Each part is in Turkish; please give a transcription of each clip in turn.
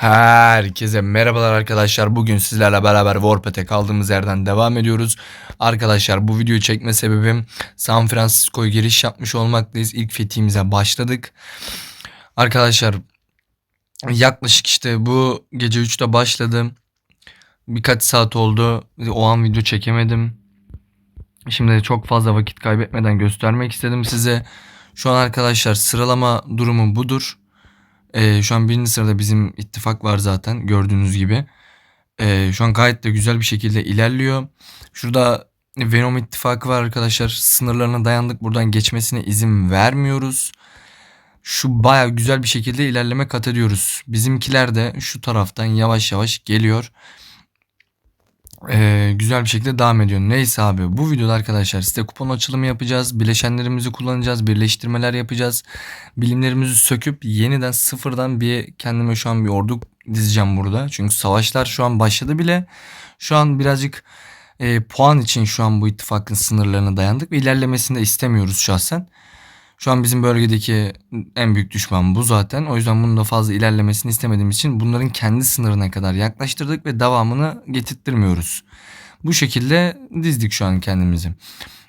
Herkese merhabalar arkadaşlar. Bugün sizlerle beraber Warpath'e kaldığımız yerden devam ediyoruz. Arkadaşlar bu videoyu çekme sebebim San Francisco'ya giriş yapmış olmaktayız. İlk fethimize başladık. Arkadaşlar yaklaşık işte bu gece 3'te başladım. Birkaç saat oldu. O an video çekemedim. Şimdi çok fazla vakit kaybetmeden göstermek istedim size. Şu an arkadaşlar sıralama durumu budur. Ee, şu an birinci sırada bizim ittifak var zaten gördüğünüz gibi. Ee, şu an gayet de güzel bir şekilde ilerliyor. Şurada Venom ittifakı var arkadaşlar. Sınırlarına dayandık. Buradan geçmesine izin vermiyoruz. Şu baya güzel bir şekilde ilerleme kat ediyoruz. Bizimkiler de şu taraftan yavaş yavaş geliyor. Ee, güzel bir şekilde devam ediyor. Neyse abi bu videoda arkadaşlar size kupon açılımı yapacağız. Bileşenlerimizi kullanacağız. Birleştirmeler yapacağız. Bilimlerimizi söküp yeniden sıfırdan bir kendime şu an bir ordu dizeceğim burada. Çünkü savaşlar şu an başladı bile. Şu an birazcık e, puan için şu an bu ittifakın sınırlarına dayandık ve ilerlemesini de istemiyoruz şahsen. Şu an bizim bölgedeki en büyük düşman bu zaten. O yüzden bunun da fazla ilerlemesini istemediğimiz için bunların kendi sınırına kadar yaklaştırdık ve devamını getirttirmiyoruz. Bu şekilde dizdik şu an kendimizi.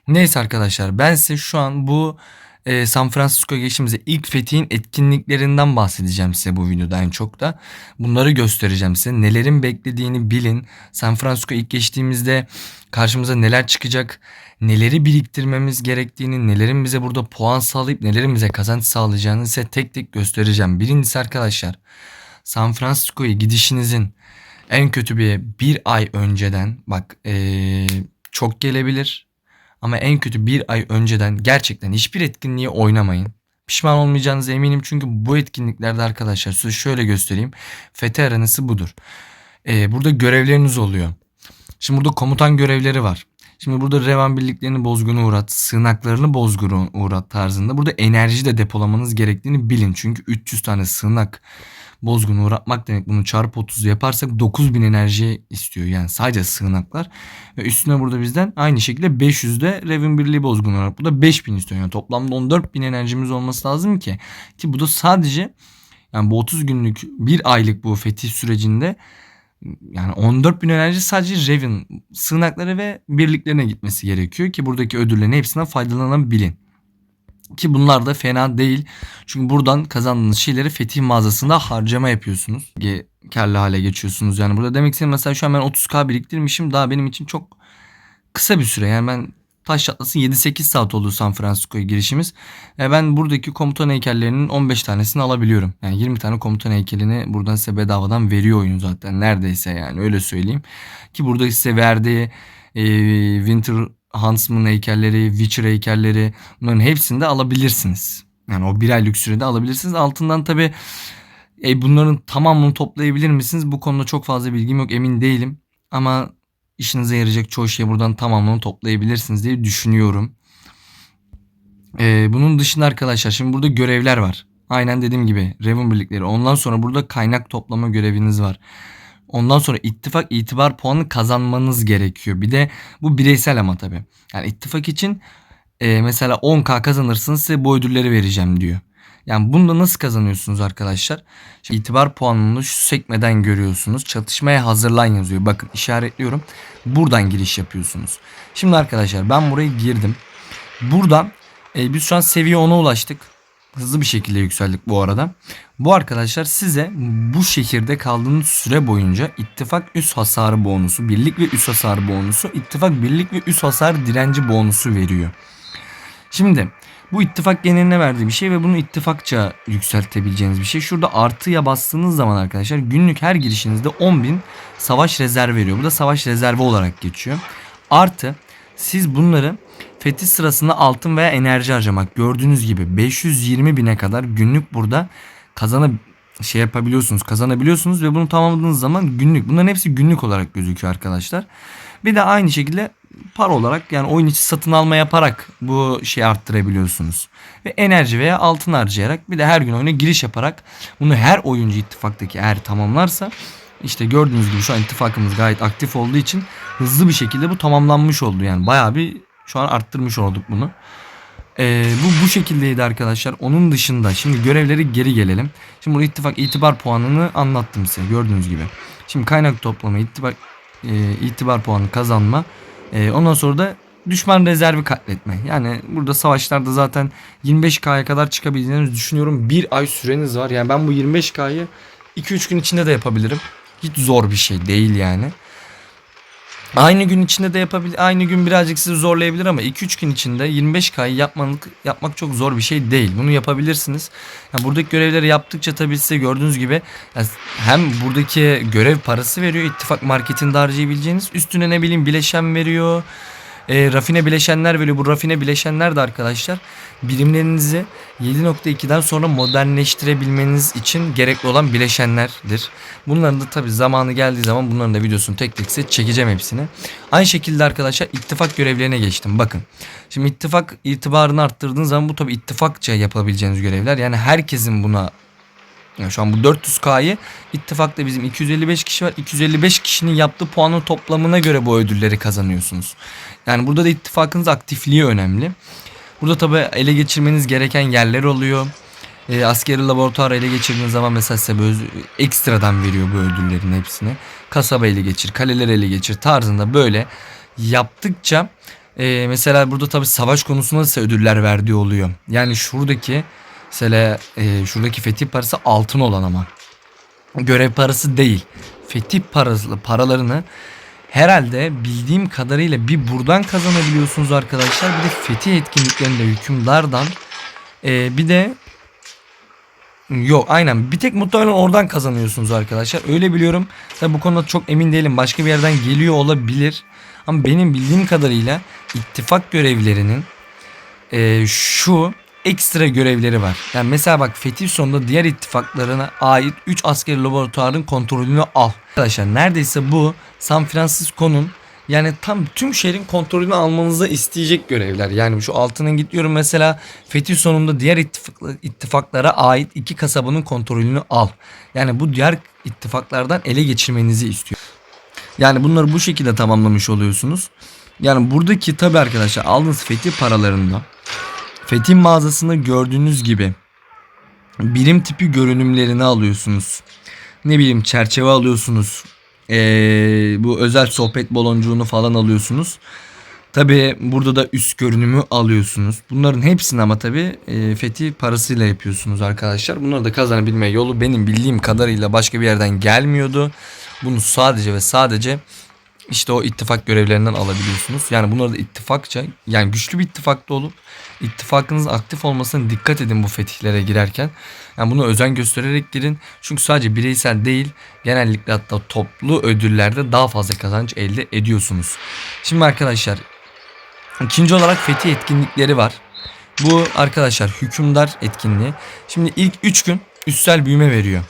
Neyse arkadaşlar ben size şu an bu e, San Francisco'ya geçtiğimizde ilk fethin etkinliklerinden bahsedeceğim size bu videoda en çok da. Bunları göstereceğim size. Nelerin beklediğini bilin. San Francisco ilk geçtiğimizde karşımıza neler çıkacak, neleri biriktirmemiz gerektiğini, nelerin bize burada puan sağlayıp nelerin bize kazanç sağlayacağını size tek tek göstereceğim. Birincisi arkadaşlar San Francisco'ya gidişinizin en kötü bir bir ay önceden bak ee, çok gelebilir ama en kötü bir ay önceden gerçekten hiçbir etkinliği oynamayın. Pişman olmayacağınıza eminim çünkü bu etkinliklerde arkadaşlar size şöyle göstereyim. Fetih aranası budur. Ee, burada görevleriniz oluyor. Şimdi burada komutan görevleri var. Şimdi burada revan birliklerini bozguna uğrat, sığınaklarını bozguna uğrat tarzında burada enerji de depolamanız gerektiğini bilin. Çünkü 300 tane sığınak bozgunu uğratmak demek bunu çarpı 30 yaparsak 9000 enerji istiyor. Yani sadece sığınaklar. Ve üstüne burada bizden aynı şekilde 500 de Revin Birliği bozgunu uğrat. Bu da 5000 istiyor. Yani toplamda 14000 enerjimiz olması lazım ki. Ki bu da sadece yani bu 30 günlük bir aylık bu fetih sürecinde yani 14 bin enerji sadece Raven sığınakları ve birliklerine gitmesi gerekiyor ki buradaki ödüllerin hepsinden faydalanabilin. Ki bunlar da fena değil. Çünkü buradan kazandığınız şeyleri fetih mağazasında harcama yapıyorsunuz. Karlı hale geçiyorsunuz. Yani burada demek istediğim mesela şu an ben 30k biriktirmişim. Daha benim için çok kısa bir süre. Yani ben taş çatlasın 7-8 saat oldu San Francisco'ya girişimiz. E ben buradaki komutan heykellerinin 15 tanesini alabiliyorum. Yani 20 tane komutan heykelini buradan size bedavadan veriyor oyun zaten. Neredeyse yani öyle söyleyeyim. Ki burada size verdiği e, Winter Huntsman heykelleri, Witcher heykelleri bunların hepsini de alabilirsiniz. Yani o bir aylık sürede alabilirsiniz. Altından tabi e, bunların tamamını toplayabilir misiniz? Bu konuda çok fazla bilgim yok emin değilim. Ama işinize yarayacak çoğu şeyi buradan tamamını toplayabilirsiniz diye düşünüyorum. Ee, bunun dışında arkadaşlar şimdi burada görevler var. Aynen dediğim gibi Raven birlikleri. Ondan sonra burada kaynak toplama göreviniz var. Ondan sonra ittifak itibar puanı kazanmanız gerekiyor. Bir de bu bireysel ama tabii. Yani ittifak için e, mesela 10k kazanırsınız size bu ödülleri vereceğim diyor. Yani bunu da nasıl kazanıyorsunuz arkadaşlar? Şimdi itibar puanını şu sekmeden görüyorsunuz. Çatışmaya hazırlan yazıyor. Bakın işaretliyorum. Buradan giriş yapıyorsunuz. Şimdi arkadaşlar ben buraya girdim. Buradan e, biz şu an seviye 10'a ulaştık. Hızlı bir şekilde yükseldik bu arada. Bu arkadaşlar size bu şehirde kaldığınız süre boyunca ittifak üst hasarı bonusu, birlik ve üst hasarı bonusu, ittifak birlik ve üst hasar direnci bonusu veriyor. Şimdi bu ittifak geneline verdiği bir şey ve bunu ittifakça yükseltebileceğiniz bir şey. Şurada artıya bastığınız zaman arkadaşlar günlük her girişinizde 10.000 savaş rezervi veriyor. Bu da savaş rezervi olarak geçiyor. Artı siz bunları fetih sırasında altın veya enerji harcamak gördüğünüz gibi 520 bine kadar günlük burada kazanıp şey yapabiliyorsunuz kazanabiliyorsunuz ve bunu tamamladığınız zaman günlük bunların hepsi günlük olarak gözüküyor arkadaşlar. Bir de aynı şekilde para olarak yani oyun içi satın alma yaparak bu şeyi arttırabiliyorsunuz. Ve enerji veya altın harcayarak bir de her gün oyuna giriş yaparak bunu her oyuncu ittifaktaki eğer tamamlarsa işte gördüğünüz gibi şu an ittifakımız gayet aktif olduğu için hızlı bir şekilde bu tamamlanmış oldu. Yani bayağı bir şu an arttırmış olduk bunu. Ee, bu bu şekildeydi arkadaşlar. Onun dışında şimdi görevleri geri gelelim. Şimdi bu ittifak itibar puanını anlattım size gördüğünüz gibi. Şimdi kaynak toplama, ittifak e, itibar puanı kazanma. E, ondan sonra da düşman rezervi katletme. Yani burada savaşlarda zaten 25K'ya kadar çıkabileceğinizi düşünüyorum. Bir ay süreniz var. Yani ben bu 25K'yı 2-3 gün içinde de yapabilirim. Hiç zor bir şey değil yani. Aynı gün içinde de yapabilir. Aynı gün birazcık sizi zorlayabilir ama 2-3 gün içinde 25K'yı yapmak, yapmak çok zor bir şey değil. Bunu yapabilirsiniz. Yani buradaki görevleri yaptıkça tabii size gördüğünüz gibi yani hem buradaki görev parası veriyor ittifak marketinde harcayabileceğiniz. Üstüne ne bileyim bileşen veriyor. E, rafine bileşenler veriyor. Bu rafine bileşenler de arkadaşlar birimlerinizi 7.2'den sonra modernleştirebilmeniz için gerekli olan bileşenlerdir. Bunların da tabi zamanı geldiği zaman bunların da videosunu tek tek size çekeceğim hepsini. Aynı şekilde arkadaşlar ittifak görevlerine geçtim. Bakın. Şimdi ittifak itibarını arttırdığınız zaman bu tabi ittifakça yapabileceğiniz görevler. Yani herkesin buna yani şu an bu 400K'yı ittifakta bizim 255 kişi var. 255 kişinin yaptığı puanın toplamına göre bu ödülleri kazanıyorsunuz. Yani burada da ittifakınız aktifliği önemli. Burada tabi ele geçirmeniz gereken yerler oluyor. E, askeri laboratuvar ele geçirdiğiniz zaman mesela size böyle ekstradan veriyor bu ödüllerin hepsini. Kasaba ele geçir, kaleler ele geçir tarzında böyle yaptıkça e, mesela burada tabi savaş konusunda size ödüller verdiği oluyor. Yani şuradaki mesela e, şuradaki fetih parası altın olan ama görev parası değil. Fetih parası paralarını herhalde bildiğim kadarıyla bir buradan kazanabiliyorsunuz arkadaşlar. Bir de fetih etkinliklerinde hükümdardan e, bir de Yok aynen bir tek muhtemelen oradan kazanıyorsunuz arkadaşlar. Öyle biliyorum. Tabi bu konuda çok emin değilim. Başka bir yerden geliyor olabilir. Ama benim bildiğim kadarıyla ittifak görevlerinin e, şu ekstra görevleri var. Yani mesela bak Fetih sonunda diğer ittifaklarına ait 3 askeri laboratuvarın kontrolünü al. Arkadaşlar neredeyse bu San Francisco'nun yani tam tüm şehrin kontrolünü almanızı isteyecek görevler. Yani şu altının gidiyorum mesela Fetih sonunda diğer ittifak, ittifaklara ait iki kasabanın kontrolünü al. Yani bu diğer ittifaklardan ele geçirmenizi istiyor. Yani bunları bu şekilde tamamlamış oluyorsunuz. Yani buradaki tabi arkadaşlar aldığınız fetih paralarında Fetih mağazasında gördüğünüz gibi birim tipi görünümlerini alıyorsunuz. Ne bileyim çerçeve alıyorsunuz. Ee, bu özel sohbet baloncuğunu falan alıyorsunuz. Tabi burada da üst görünümü alıyorsunuz. Bunların hepsini ama tabi e, fetih parasıyla yapıyorsunuz arkadaşlar. Bunları da kazanabilme yolu benim bildiğim kadarıyla başka bir yerden gelmiyordu. Bunu sadece ve sadece işte o ittifak görevlerinden alabiliyorsunuz. Yani bunları da ittifakça yani güçlü bir ittifakta olup ittifakınız aktif olmasına dikkat edin bu fetihlere girerken. Yani bunu özen göstererek girin. Çünkü sadece bireysel değil genellikle hatta toplu ödüllerde daha fazla kazanç elde ediyorsunuz. Şimdi arkadaşlar ikinci olarak fetih etkinlikleri var. Bu arkadaşlar hükümdar etkinliği. Şimdi ilk 3 gün üstsel büyüme veriyor.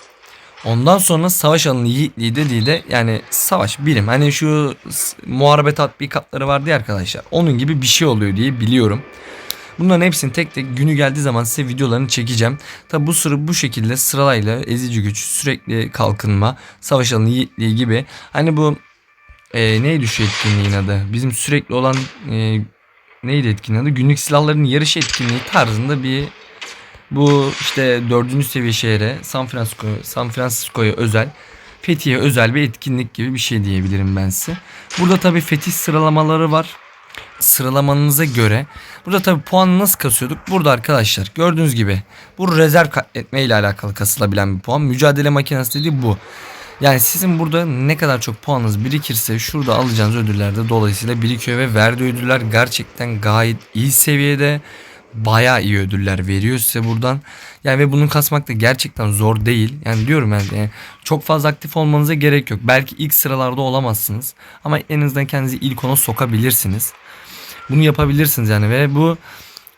Ondan sonra savaş alanı yiğitliği dediği de yani savaş birim. Hani şu muharebe tatbikatları vardı ya arkadaşlar. Onun gibi bir şey oluyor diye biliyorum. Bunların hepsini tek tek günü geldiği zaman size videolarını çekeceğim. Tabi bu sıra bu şekilde sırayla ezici güç, sürekli kalkınma, savaş alanı yiğitliği gibi. Hani bu e, neydi şu etkinliğin adı? Bizim sürekli olan e, neydi etkinliğin adı? Günlük silahların yarış etkinliği tarzında bir bu işte dördüncü seviye şehre San Francisco, San Francisco'ya özel Fethiye özel bir etkinlik gibi bir şey diyebilirim ben size. Burada tabii fetih sıralamaları var. Sıralamanıza göre. Burada tabii puanı nasıl kasıyorduk? Burada arkadaşlar gördüğünüz gibi bu rezerv katletme ile alakalı kasılabilen bir puan. Mücadele makinesi dediği bu. Yani sizin burada ne kadar çok puanınız birikirse şurada alacağınız ödüller de dolayısıyla birikiyor ve verdiği ödüller gerçekten gayet iyi seviyede bayağı iyi ödüller veriyor size buradan. Yani ve bunu kasmak da gerçekten zor değil. Yani diyorum yani, yani çok fazla aktif olmanıza gerek yok. Belki ilk sıralarda olamazsınız ama en azından kendinizi ilk ona sokabilirsiniz. Bunu yapabilirsiniz yani ve bu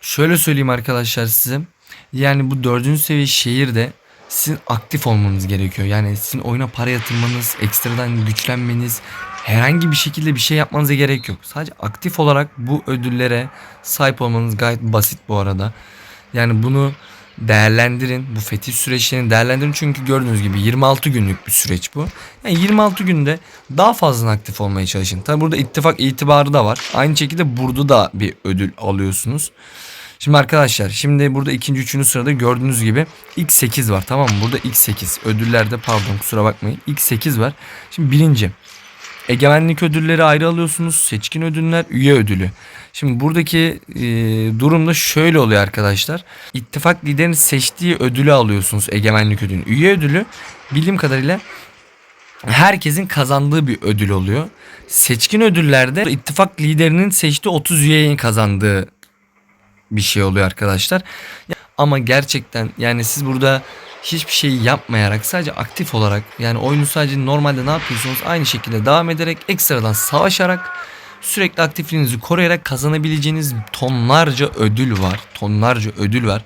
şöyle söyleyeyim arkadaşlar size. Yani bu dördüncü seviye şehirde sizin aktif olmanız gerekiyor. Yani sizin oyuna para yatırmanız, ekstradan güçlenmeniz, herhangi bir şekilde bir şey yapmanıza gerek yok. Sadece aktif olarak bu ödüllere sahip olmanız gayet basit bu arada. Yani bunu değerlendirin. Bu fetih süreçlerini değerlendirin. Çünkü gördüğünüz gibi 26 günlük bir süreç bu. Yani 26 günde daha fazla aktif olmaya çalışın. Tabi burada ittifak itibarı da var. Aynı şekilde burada da bir ödül alıyorsunuz. Şimdi arkadaşlar şimdi burada ikinci üçüncü sırada gördüğünüz gibi X8 var tamam mı? Burada X8 ödüllerde pardon kusura bakmayın X8 var. Şimdi birinci egemenlik ödülleri ayrı alıyorsunuz. Seçkin ödüller üye ödülü. Şimdi buradaki e, durumda şöyle oluyor arkadaşlar. İttifak liderinin seçtiği ödülü alıyorsunuz egemenlik ödülü. Üye ödülü bildiğim kadarıyla herkesin kazandığı bir ödül oluyor. Seçkin ödüllerde ittifak liderinin seçtiği 30 üyenin kazandığı bir şey oluyor arkadaşlar. Ama gerçekten yani siz burada hiçbir şey yapmayarak sadece aktif olarak yani oyunu sadece normalde ne yapıyorsunuz aynı şekilde devam ederek ekstradan savaşarak sürekli aktifliğinizi koruyarak kazanabileceğiniz tonlarca ödül var. Tonlarca ödül var.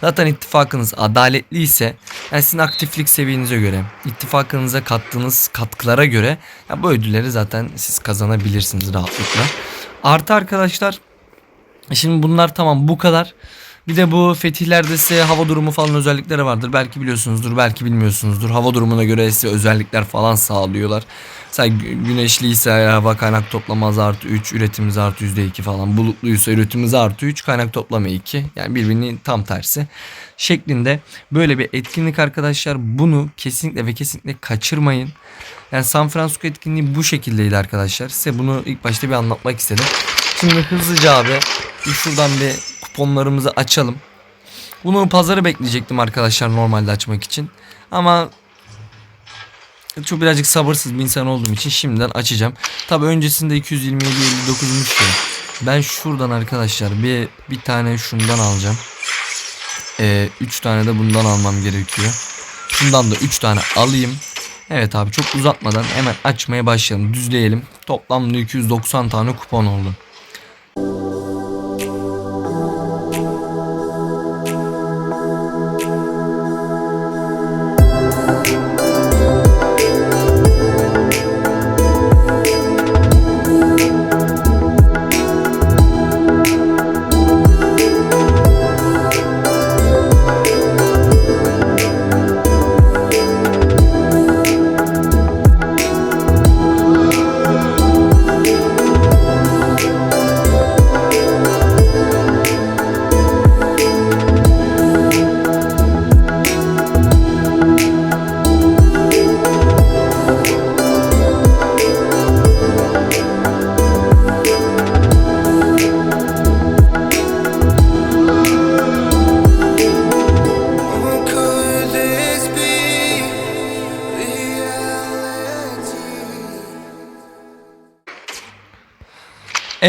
Zaten ittifakınız adaletli ise yani sizin aktiflik seviyenize göre, ittifakınıza kattığınız katkılara göre ya bu ödülleri zaten siz kazanabilirsiniz rahatlıkla. Artı arkadaşlar Şimdi bunlar tamam bu kadar. Bir de bu fetihlerde size hava durumu falan özellikleri vardır. Belki biliyorsunuzdur, belki bilmiyorsunuzdur. Hava durumuna göre size özellikler falan sağlıyorlar. Mesela gü- güneşliyse hava kaynak toplamaz artı 3, üretimimiz artı %2 falan. Bulutluysa üretimimiz artı 3, kaynak toplama 2. Yani birbirinin tam tersi şeklinde böyle bir etkinlik arkadaşlar. Bunu kesinlikle ve kesinlikle kaçırmayın. Yani San Francisco etkinliği bu şekildeydi arkadaşlar. Size bunu ilk başta bir anlatmak istedim. Şimdi hızlıca abi şuradan bir kuponlarımızı açalım. Bunu pazarı bekleyecektim arkadaşlar normalde açmak için. Ama çok birazcık sabırsız bir insan olduğum için şimdiden açacağım. Tabi öncesinde 227.59'muş ya. Ben şuradan arkadaşlar bir bir tane şundan alacağım. 3 tane de bundan almam gerekiyor. Şundan da 3 tane alayım. Evet abi çok uzatmadan hemen açmaya başlayalım. Düzleyelim. Toplamda 290 tane kupon oldu.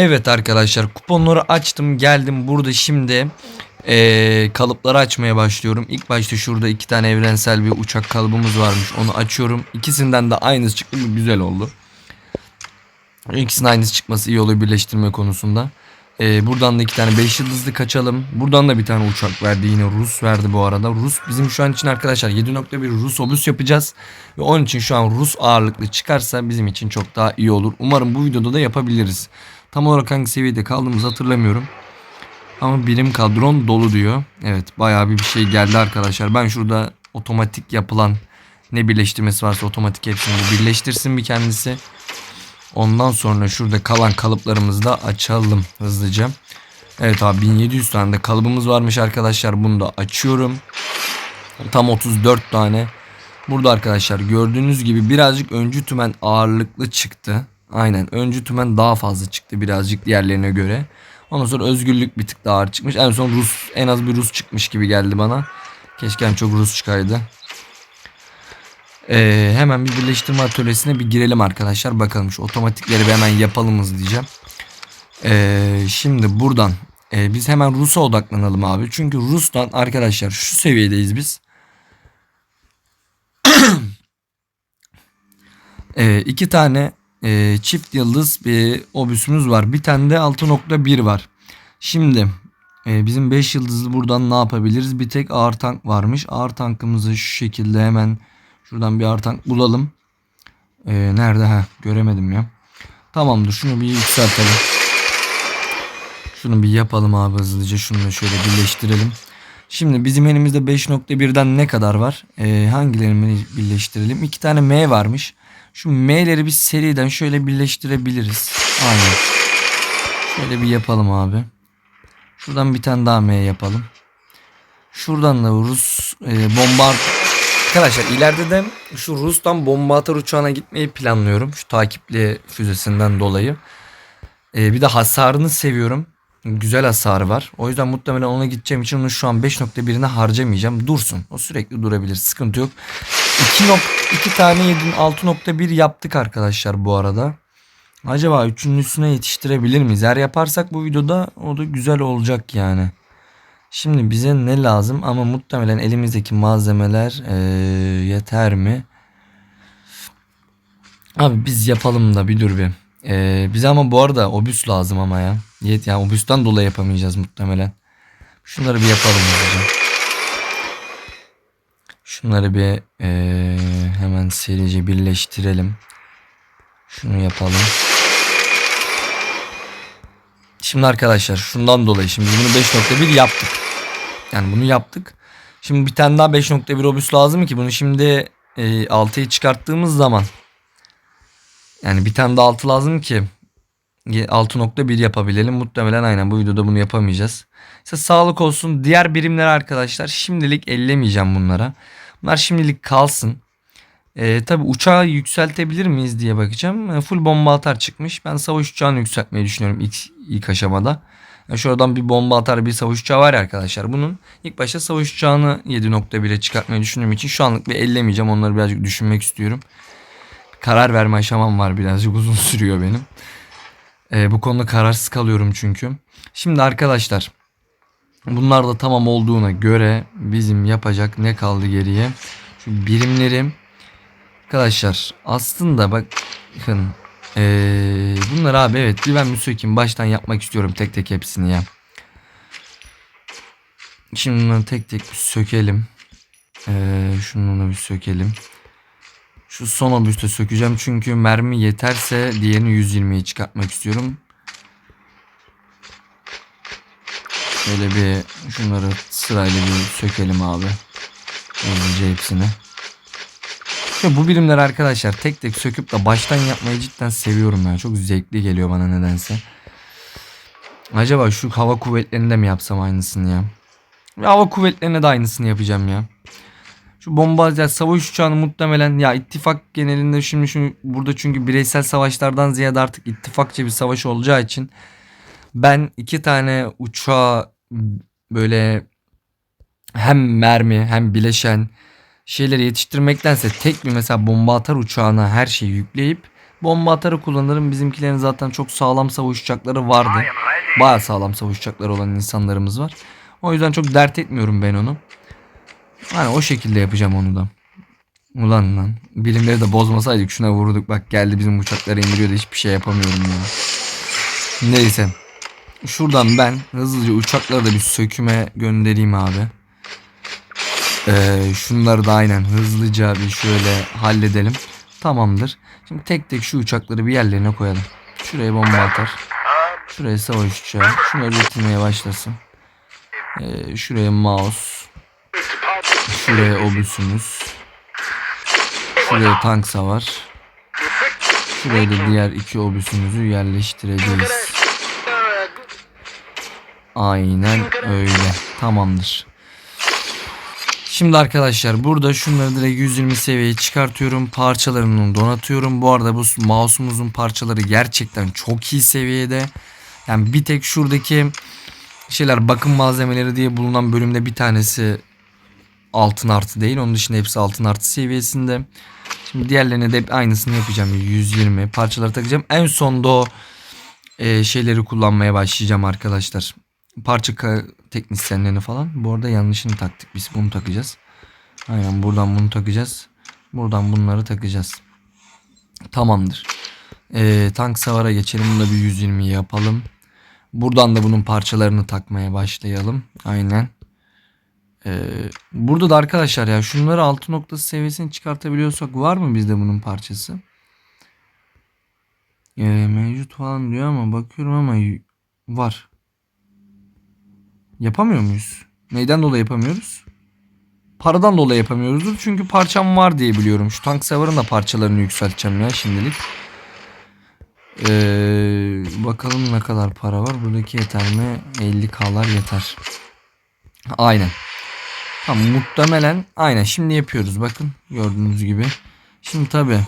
Evet arkadaşlar kuponları açtım geldim burada şimdi eee, kalıpları açmaya başlıyorum. İlk başta şurada iki tane evrensel bir uçak kalıbımız varmış onu açıyorum. İkisinden de aynısı çıktı bu güzel oldu. İkisinin aynısı çıkması iyi oluyor birleştirme konusunda. Eee, buradan da iki tane 5 yıldızlı kaçalım. Buradan da bir tane uçak verdi yine Rus verdi bu arada. Rus bizim şu an için arkadaşlar 7.1 Rus obüs yapacağız. Ve onun için şu an Rus ağırlıklı çıkarsa bizim için çok daha iyi olur. Umarım bu videoda da yapabiliriz. Tam olarak hangi seviyede kaldığımızı hatırlamıyorum. Ama birim kadron dolu diyor. Evet bayağı bir bir şey geldi arkadaşlar. Ben şurada otomatik yapılan ne birleştirmesi varsa otomatik hepsini bir birleştirsin bir kendisi. Ondan sonra şurada kalan kalıplarımızı da açalım hızlıca. Evet abi 1700 tane de kalıbımız varmış arkadaşlar. Bunu da açıyorum. Tam 34 tane. Burada arkadaşlar gördüğünüz gibi birazcık öncü tümen ağırlıklı çıktı. Aynen öncü tümen daha fazla çıktı birazcık diğerlerine göre. Ondan sonra özgürlük bir tık daha ağır çıkmış. En son Rus en az bir Rus çıkmış gibi geldi bana. Keşke en çok Rus çıkaydı. Ee, hemen bir birleştirme atölyesine bir girelim arkadaşlar. Bakalım şu otomatikleri bir hemen yapalım hızlıca. Ee, şimdi buradan e, biz hemen Rus'a odaklanalım abi. Çünkü Rus'tan arkadaşlar şu seviyedeyiz biz. Ee, iki tane e, çift yıldız bir obüsümüz var. Bir tane de 6.1 var. Şimdi e, bizim 5 yıldızlı buradan ne yapabiliriz? Bir tek ağır tank varmış. Ağır tankımızı şu şekilde hemen şuradan bir ağır tank bulalım. E, nerede? ha göremedim ya. Tamamdır şunu bir yükseltelim. Şunu bir yapalım abi hızlıca. Şunu da şöyle birleştirelim. Şimdi bizim elimizde 5.1'den ne kadar var? Ee, hangilerini birleştirelim? İki tane M varmış. Şu M'leri biz seriden şöyle birleştirebiliriz. Aynen. Şöyle bir yapalım abi. Şuradan bir tane daha M yapalım. Şuradan da Rus e, bomba Arkadaşlar ileride de şu Rus'tan bomba atar uçağına gitmeyi planlıyorum. Şu takipli füzesinden dolayı. E, bir de hasarını seviyorum. Güzel hasarı var. O yüzden muhtemelen ona gideceğim için onu şu an 5.1'ine harcamayacağım. Dursun. O sürekli durabilir. Sıkıntı yok. 2, nok 2 tane yedin 6.1 yaptık arkadaşlar bu arada. Acaba üçünün üstüne yetiştirebilir miyiz? Eğer yaparsak bu videoda o da güzel olacak yani. Şimdi bize ne lazım ama muhtemelen elimizdeki malzemeler eee, yeter mi? Abi biz yapalım da bir dur bir. Eee, bize ama bu arada obüs lazım ama ya. Yet yani obüsten dolayı yapamayacağız muhtemelen. Şunları bir yapalım hızlıca. Şunları bir eee, hemen serice birleştirelim. Şunu yapalım. Şimdi arkadaşlar şundan dolayı şimdi bunu 5.1 yaptık. Yani bunu yaptık. Şimdi bir tane daha 5.1 obüs lazım ki bunu şimdi e, 6'yı çıkarttığımız zaman yani bir tane daha 6 lazım ki 6.1 yapabilelim. Muhtemelen aynen bu videoda bunu yapamayacağız. İşte sağlık olsun. Diğer birimler arkadaşlar şimdilik ellemeyeceğim bunlara. Bunlar şimdilik kalsın. Ee, tabi uçağı yükseltebilir miyiz diye bakacağım. Ee, full bomba atar çıkmış. Ben savaş uçağını yükseltmeyi düşünüyorum ilk, ilk aşamada. Yani şuradan bir bomba atar bir savaş uçağı var ya arkadaşlar. Bunun ilk başta savaş uçağını 7.1'e çıkartmayı düşündüğüm için şu anlık bir ellemeyeceğim. Onları birazcık düşünmek istiyorum. Karar verme aşamam var birazcık uzun sürüyor benim. Ee, bu konuda kararsız kalıyorum çünkü. Şimdi arkadaşlar bunlar da tamam olduğuna göre bizim yapacak ne kaldı geriye? Şu birimlerim Arkadaşlar aslında bakın ee, bunlar abi evet ben Müsökin baştan yapmak istiyorum tek tek hepsini ya. Şimdi bunları tek tek sökelim. Ee, şunu bir sökelim. Şu son obüste sökeceğim çünkü mermi yeterse diğerini 120'ye çıkartmak istiyorum. Şöyle bir şunları sırayla bir sökelim abi. Hızlıca hepsini. Ya bu birimler arkadaşlar tek tek söküp de baştan yapmayı cidden seviyorum ya. Çok zevkli geliyor bana nedense. Acaba şu hava kuvvetlerinde mi yapsam aynısını ya? Hava kuvvetlerine de aynısını yapacağım ya. Şu bomba ya savaş uçağını muhtemelen ya ittifak genelinde şimdi şu burada çünkü bireysel savaşlardan ziyade artık ittifakça bir savaş olacağı için ben iki tane uçağı böyle hem mermi hem bileşen şeyleri yetiştirmektense tek bir mesela bomba atar uçağına her şeyi yükleyip bomba atarı kullanırım. Bizimkilerin zaten çok sağlam savaş uçakları vardı. Baya sağlam savaş uçakları olan insanlarımız var. O yüzden çok dert etmiyorum ben onu. Hani o şekilde yapacağım onu da. Ulan lan. Birimleri de bozmasaydık şuna vurduk. Bak geldi bizim uçakları indiriyor da hiçbir şey yapamıyorum ya. Neyse. Şuradan ben hızlıca uçakları da bir söküme göndereyim abi. Ee, şunları da aynen hızlıca bir şöyle halledelim. Tamamdır. Şimdi tek tek şu uçakları bir yerlerine koyalım. Şuraya bomba atar. Şuraya savaş uçağı. Şunları üretilmeye başlasın. Ee, şuraya mouse. Şuraya obüsümüz. Şuraya tank savar. Şuraya da diğer iki obüsümüzü yerleştireceğiz. Aynen öyle. Tamamdır. Şimdi arkadaşlar burada şunları direkt 120 seviyeye çıkartıyorum. Parçalarını donatıyorum. Bu arada bu mouse'umuzun parçaları gerçekten çok iyi seviyede. Yani bir tek şuradaki şeyler bakım malzemeleri diye bulunan bölümde bir tanesi altın artı değil. Onun dışında hepsi altın artı seviyesinde. Şimdi diğerlerine de aynısını yapacağım. 120 parçaları takacağım. En sonda o e, şeyleri kullanmaya başlayacağım arkadaşlar. Parça teknisyenlerini falan. Bu arada yanlışını taktık. Biz bunu takacağız. Aynen buradan bunu takacağız. Buradan bunları takacağız. Tamamdır. E, tank savara geçelim. Bunu da bir 120 yapalım. Buradan da bunun parçalarını takmaya başlayalım. Aynen. Ee, burada da arkadaşlar ya şunları 6 noktası seviyesini çıkartabiliyorsak var mı bizde bunun parçası? Ee, mevcut falan diyor ama bakıyorum ama var. Yapamıyor muyuz? Neyden dolayı yapamıyoruz? Paradan dolayı yapamıyoruzdur. Çünkü parçam var diye biliyorum. Şu tank savarın da parçalarını yükselteceğim ya şimdilik. Ee, bakalım ne kadar para var. Buradaki yeter mi? 50k'lar yeter. Aynen. Tamam muhtemelen aynen şimdi yapıyoruz bakın gördüğünüz gibi. Şimdi tabi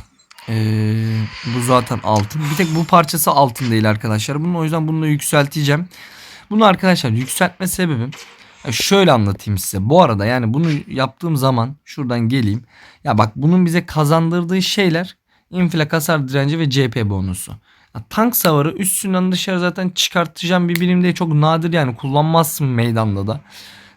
bu zaten altın. Bir tek bu parçası altın değil arkadaşlar. Bunu o yüzden bunu da yükselteceğim. Bunu arkadaşlar yükseltme sebebim ya şöyle anlatayım size. Bu arada yani bunu yaptığım zaman şuradan geleyim. Ya bak bunun bize kazandırdığı şeyler infilak hasar direnci ve CP bonusu. Ya tank savarı üstünden dışarı zaten çıkartacağım bir birim değil. Çok nadir yani kullanmazsın meydanda da.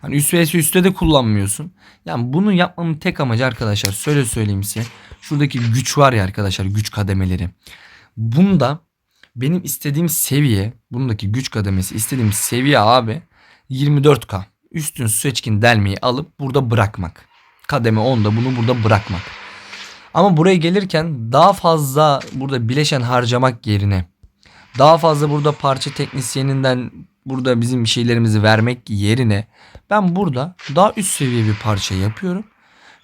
Hani üst vs üstte de kullanmıyorsun. Yani bunu yapmamın tek amacı arkadaşlar söyle söyleyeyim size. Şuradaki güç var ya arkadaşlar güç kademeleri. Bunda benim istediğim seviye bundaki güç kademesi istediğim seviye abi 24K. Üstün seçkin delmeyi alıp burada bırakmak. Kademe 10'da bunu burada bırakmak. Ama buraya gelirken daha fazla burada bileşen harcamak yerine daha fazla burada parça teknisyeninden burada bizim şeylerimizi vermek yerine ben burada daha üst seviye bir parça yapıyorum.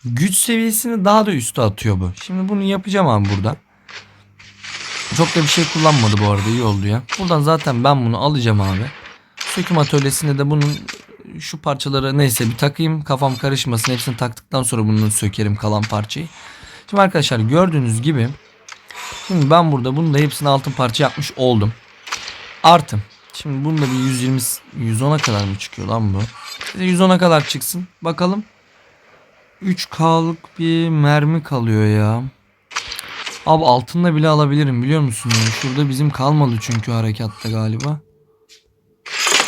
Güç seviyesini daha da üste atıyor bu. Şimdi bunu yapacağım abi burada. Çok da bir şey kullanmadı bu arada iyi oldu ya. Buradan zaten ben bunu alacağım abi. Söküm atölyesinde de bunun şu parçaları neyse bir takayım kafam karışmasın. Hepsini taktıktan sonra bunu sökerim kalan parçayı. Şimdi arkadaşlar gördüğünüz gibi şimdi ben burada bunu da hepsini altın parça yapmış oldum. Artı. Şimdi bunu da bir 120 110'a kadar mı çıkıyor lan bu? 110'a kadar çıksın. Bakalım. 3K'lık bir mermi kalıyor ya. Abi altınla bile alabilirim biliyor musun? ya? Şurada bizim kalmadı çünkü harekatta galiba.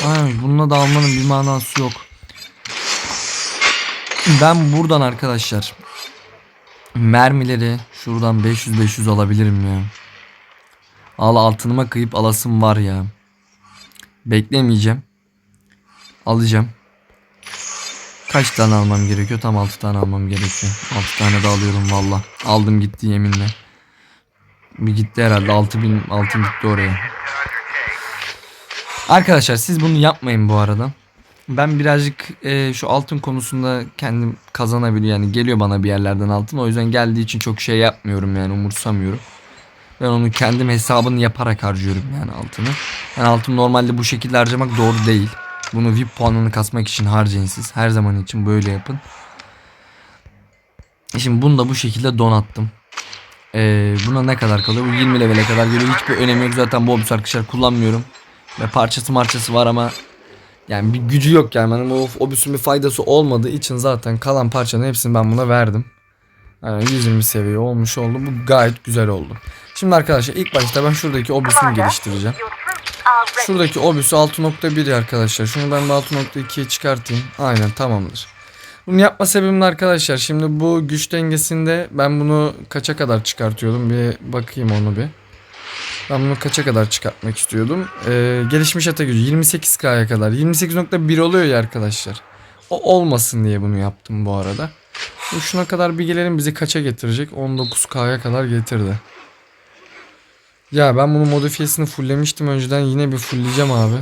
Ay, bununla da almanın bir manası yok. Ben buradan arkadaşlar mermileri şuradan 500-500 alabilirim ya. Al altınıma kıyıp alasım var ya. Beklemeyeceğim. Alacağım. Kaç tane almam gerekiyor? Tam 6 tane almam gerekiyor. 6 tane de alıyorum valla. Aldım gitti yeminle. Bir gitti herhalde 6000 altın gitti oraya. Arkadaşlar siz bunu yapmayın bu arada. Ben birazcık e, şu altın konusunda kendim kazanabiliyor yani geliyor bana bir yerlerden altın. O yüzden geldiği için çok şey yapmıyorum yani umursamıyorum. Ben onu kendim hesabını yaparak harcıyorum yani altını. Yani altın normalde bu şekilde harcamak doğru değil. Bunu VIP puanını kasmak için harcayın siz. Her zaman için böyle yapın. Şimdi bunu da bu şekilde donattım. Ee, buna ne kadar kalıyor? Bu 20 levele kadar geliyor. Hiçbir önemi yok. Zaten bu obüs arkadaşlar kullanmıyorum. Ve parçası marçası var ama yani bir gücü yok yani. Benim o obüsün bir faydası olmadığı için zaten kalan parçanın hepsini ben buna verdim. Yani 120 seviye olmuş oldu. Bu gayet güzel oldu. Şimdi arkadaşlar ilk başta ben şuradaki obüsümü geliştireceğim. Şuradaki obüsü 6.1 arkadaşlar. Şunu ben de 6.2'ye çıkartayım. Aynen tamamdır. Bunu yapma sebebim arkadaşlar. Şimdi bu güç dengesinde ben bunu kaça kadar çıkartıyordum? Bir bakayım onu bir. Ben bunu kaça kadar çıkartmak istiyordum? Ee, gelişmiş ata gücü 28K'ya kadar. 28.1 oluyor ya arkadaşlar. O olmasın diye bunu yaptım bu arada. Şuna kadar bir gelelim bizi kaça getirecek? 19K'ya kadar getirdi. Ya ben bunu modifiyesini fulllemiştim önceden yine bir fullleyeceğim abi.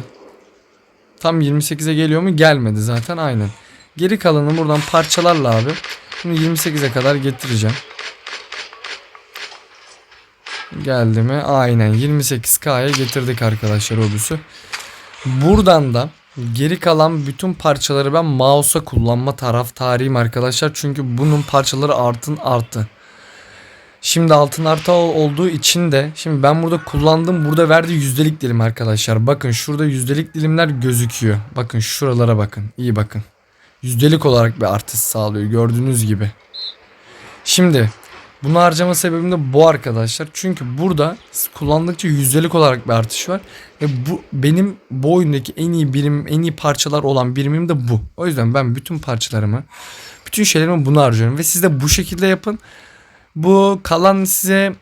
Tam 28'e geliyor mu? Gelmedi zaten aynen. Geri kalanı buradan parçalarla abi. Bunu 28'e kadar getireceğim. Geldi mi? Aynen 28K'ya getirdik arkadaşlar obüsü. Buradan da geri kalan bütün parçaları ben mouse'a kullanma taraftarıyım arkadaşlar. Çünkü bunun parçaları artın artı. Şimdi altın artı ol- olduğu için de şimdi ben burada kullandım burada verdiği yüzdelik dilim arkadaşlar. Bakın şurada yüzdelik dilimler gözüküyor. Bakın şuralara bakın. iyi bakın. Yüzdelik olarak bir artış sağlıyor gördüğünüz gibi. Şimdi bunu harcama sebebim de bu arkadaşlar. Çünkü burada kullandıkça yüzdelik olarak bir artış var. Ve bu benim bu oyundaki en iyi birim, en iyi parçalar olan birimim de bu. O yüzden ben bütün parçalarımı, bütün şeylerimi bunu harcıyorum. Ve siz de bu şekilde yapın. Bu kalan size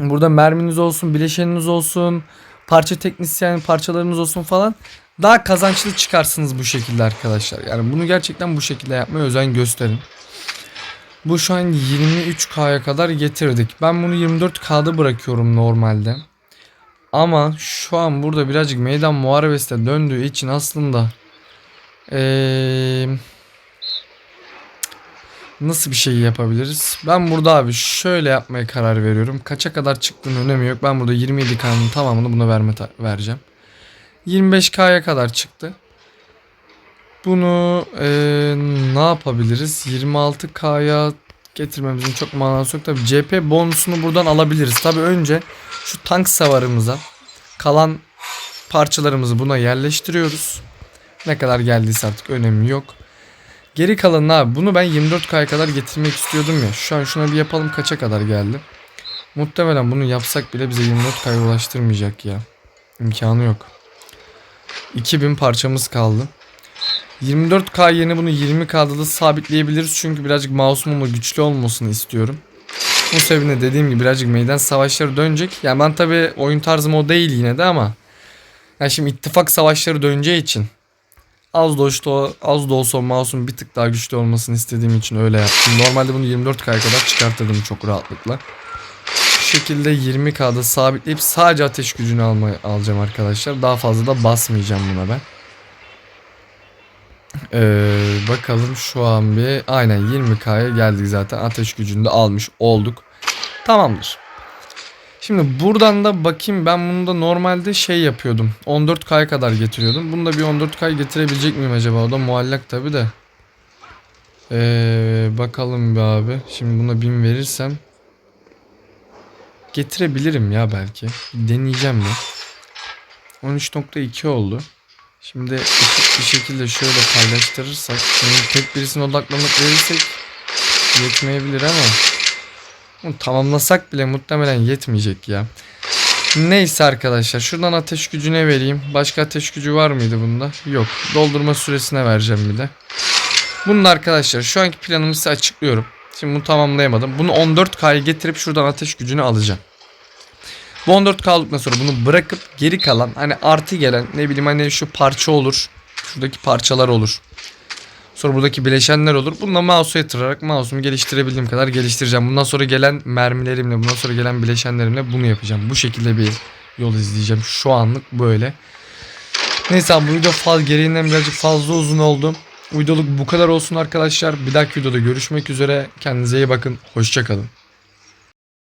burada merminiz olsun, bileşeniniz olsun, parça teknisyen parçalarınız olsun falan. Daha kazançlı çıkarsınız bu şekilde arkadaşlar. Yani bunu gerçekten bu şekilde yapmaya özen gösterin. Bu şu an 23K'ya kadar getirdik. Ben bunu 24K'da bırakıyorum normalde. Ama şu an burada birazcık meydan muharebesi de döndüğü için aslında eee Nasıl bir şey yapabiliriz? Ben burada abi şöyle yapmaya karar veriyorum. Kaça kadar çıktığının önemi yok. Ben burada 27K'nın tamamını buna verme vereceğim. 25K'ya kadar çıktı. Bunu eee, ne yapabiliriz? 26K'ya getirmemizin çok manası yok. Tabi CP bonusunu buradan alabiliriz. Tabi önce şu tank savarımıza kalan parçalarımızı buna yerleştiriyoruz. Ne kadar geldiyse artık önemi yok. Geri kalanını abi bunu ben 24K'ya kadar getirmek istiyordum ya. Şu an şuna bir yapalım kaça kadar geldi. Muhtemelen bunu yapsak bile bize 24K'ya ulaştırmayacak ya. İmkanı yok. 2000 parçamız kaldı. 24K yerine bunu 20K'da da sabitleyebiliriz. Çünkü birazcık mouse'umun güçlü olmasını istiyorum. Bu sebeple dediğim gibi birazcık meydan savaşları dönecek. Yani ben tabi oyun tarzım o değil yine de ama. Yani şimdi ittifak savaşları döneceği için az da olsa, az da olsa mouse'un bir tık daha güçlü olmasını istediğim için öyle yaptım. Normalde bunu 24K'ya kadar çıkartırdım çok rahatlıkla. Şu şekilde 20K'da sabitleyip sadece ateş gücünü almaya, alacağım arkadaşlar. Daha fazla da basmayacağım buna ben. Ee, bakalım şu an bir aynen 20K'ya geldik zaten. Ateş gücünü de almış olduk. Tamamdır. Şimdi buradan da bakayım ben bunu da normalde şey yapıyordum. 14K'ya kadar getiriyordum. Bunu da bir 14K getirebilecek miyim acaba? O da muallak tabi de. Ee, bakalım bir abi. Şimdi buna 1000 verirsem getirebilirim ya belki. Deneyeceğim bir. 13.2 oldu. Şimdi bir şekilde şöyle paylaştırırsak, şimdi tek birisine odaklanıp verirsek yetmeyebilir ama bunu tamamlasak bile muhtemelen yetmeyecek ya. Neyse arkadaşlar şuradan ateş gücüne vereyim. Başka ateş gücü var mıydı bunda? Yok. Doldurma süresine vereceğim bir de. Bunun arkadaşlar şu anki planımı size açıklıyorum. Şimdi bunu tamamlayamadım. Bunu 14K'ya getirip şuradan ateş gücünü alacağım. Bu 14K aldıktan sonra bunu bırakıp geri kalan hani artı gelen ne bileyim hani şu parça olur. Şuradaki parçalar olur. Sonra buradaki bileşenler olur. Bununla mouse'a yatırarak mouse'umu geliştirebildiğim kadar geliştireceğim. Bundan sonra gelen mermilerimle, bundan sonra gelen bileşenlerimle bunu yapacağım. Bu şekilde bir yol izleyeceğim. Şu anlık böyle. Neyse abi bu video fazla gereğinden birazcık fazla uzun oldu. Bu videoluk bu kadar olsun arkadaşlar. Bir dahaki videoda görüşmek üzere. Kendinize iyi bakın. Hoşçakalın.